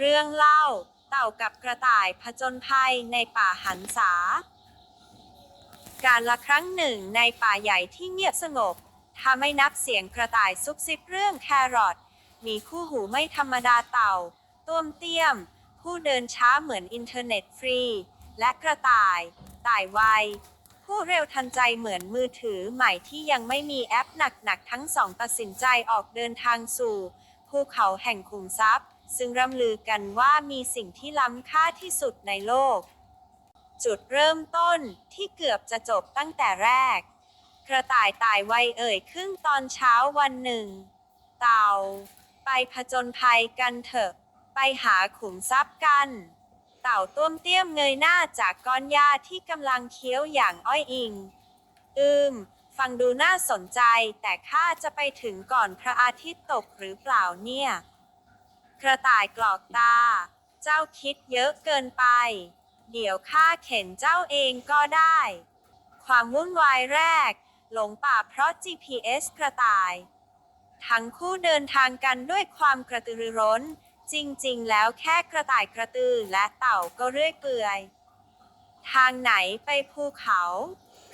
เรื่องเล่า เต่ากับกระต่ายผจญภัยในป่าหันษา การละครั้งหนึ่งในป่าใหญ่ที่เงียบสงบ ถ้าไม่นับเสียงกระต่ายซุบซิบเรื่องแครอท มีคู่หูไม่ธรรมดาเต่า ต้วมเตี้ยม ผู้เดินช้าเหมือนอินเทอร์เน็ตฟรี และกระต่าย ต่ายไวผู้เร็วทันใจเหมือนมือถือใหม่ที่ยังไม่มีแอปหนักๆทั้งสองตัดสินใจออกเดินทางสู่ ภูเขาแห่งขุมทรัพย์ ซึ่งร่ำลือกันว่ามีสิ่งที่ล้ำค่าที่สุดในโลก จุดเริ่มต้นที่เกือบจะจบตั้งแต่แรก กระต่ายตายไวเอ่ยขึ้นตอนเช้าวันหนึ่ง เต่า ไปผจญภัยกันเถอะ ไปหาขุมทรัพย์กัน เต่าต้วมเตี้ยมเงยหน้าจากก้อนหญ้าที่กำลังเคี้ยวอย่างอ้อยอิง อืมฟังดูน่าสนใจแต่ข้าจะไปถึงก่อนพระอาทิตย์ตกหรือเปล่าเนี่ย กระต่ายกรอกตา เจ้าคิดเยอะเกินไป เดี๋ยวข้าเข็นเจ้าเองก็ได้ ความวุ่นวายแรก หลงป่าเพราะ GPS กระต่าย ทั้งคู่เดินทางกันด้วยความกระตือรือร้น จริงๆ แล้วแค่กระต่ายกระตือและเต่าก็เรื่อยเปื่อย ทางไหนไปภูเขา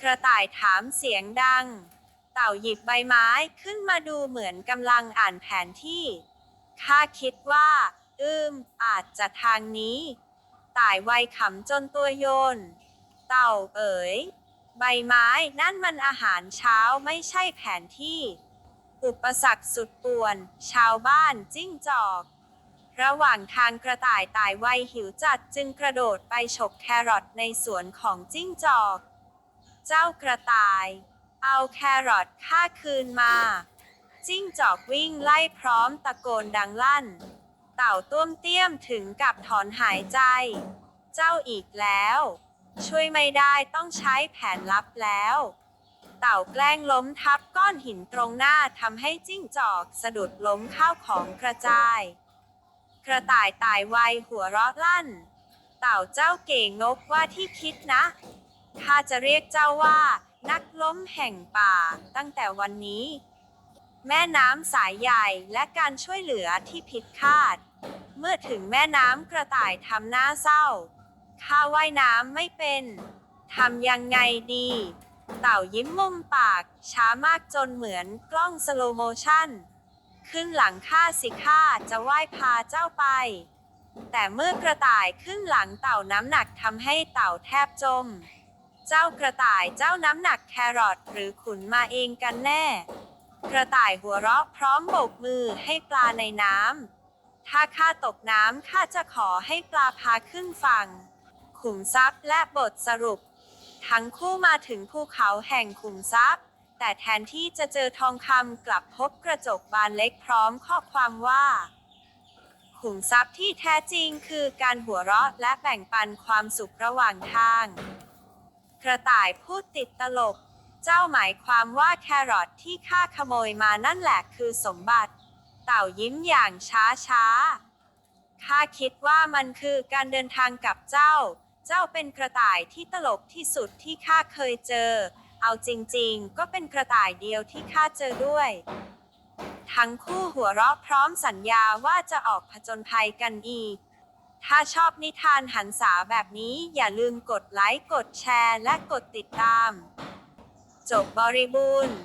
กระต่ายถามเสียงดัง เต่าหยิบใบไม้ขึ้นมาดูเหมือนกำลังอ่านแผนที่ ข้าคิดว่า อืม อาจจะทางนี้ ต่ายไวขำจนตัวโยน เต่าเอ๋ย ใบไม้นั่นมันอาหารเช้าไม่ใช่แผนที่ อุปสรรคสุดป่วน ชาวบ้านจิ้งจอก ระหว่างทางกระต่ายตายไวหิวจัดจึงกระโดดไปฉกแครอทในสวนของจิ้งจอก เจ้ากระต่าย เอาแครอทข้าคืนมา จิ้งจอกวิ่งไล่พร้อมตะโกนดังลั่น เต่าต้วมเตี้ยมถึงกับถอนหายใจ เจ้าอีกแล้ว ช่วยไม่ได้ต้องใช้แผนลับแล้ว เต่าแกล้งล้มทับก้อนหินตรงหน้าทำให้จิ้งจอกสะดุดล้มข้าวของกระจาย กระต่ายตายไวหัวเราะลั่น เต่าเจ้าเก่งงกว่าที่คิดนะข้าจะเรียกเจ้าว่า นักล้มแห่งป่าตั้งแต่วันนี้ แม่น้ำสายใหญ่และการช่วยเหลือที่ผิดคาด เมื่อถึงแม่น้ำกระต่ายทำหน้าเศร้า ข้าว่ายน้ำไม่เป็น ทำยังไงดี เต่ายิ้มมุมปาก ช้ามากจนเหมือนกล้องสโลโมชั่น ขึ้นหลังข้าสิข้าจะว่ายพาเจ้าไป แต่เมื่อกระต่ายขึ้นหลังเต่าน้ำหนักทำให้เต่าแทบจม เจ้ากระต่ายเจ้าน้ำหนักแครอทหรือขุนมาเองกันแน่ กระต่ายหัวเราะพร้อมโบกมือให้ปลาในน้ำ ถ้าข้าตกน้ำข้าจะขอให้ปลาพาขึ้นฝั่ง ขุมทรัพย์และบทสรุป ทั้งคู่มาถึงภูเขาแห่งขุมทรัพย์ แต่แทนที่จะเจอทองคำกลับพบกระจกบานเล็กพร้อมข้อความว่า ขุมทรัพย์ที่แท้จริงคือการหัวเราะและแบ่งปันความสุขระหว่างทาง กระต่ายพูดติดตลก เจ้าหมายความว่าแครอทที่ข้าขโมยมานั่นแหละคือสมบัติ เต่ายิ้มอย่างช้าช้าๆข้าคิดว่ามันคือการเดินทางกับเจ้า เจ้าเป็นกระต่ายที่ตลกที่สุดที่ข้าเคยเจอ เอาจริงๆ ก็เป็นกระต่ายเดียวที่ข้าเจอด้วย ทั้งคู่หัวเราะพร้อมสัญญาว่าจะออกผจญภัยกันอีก ถ้าชอบนิทานหันษาแบบนี้อย่าลืมกดไลค์ กดแชร์ และกดติดตาม จบบริบูรณ์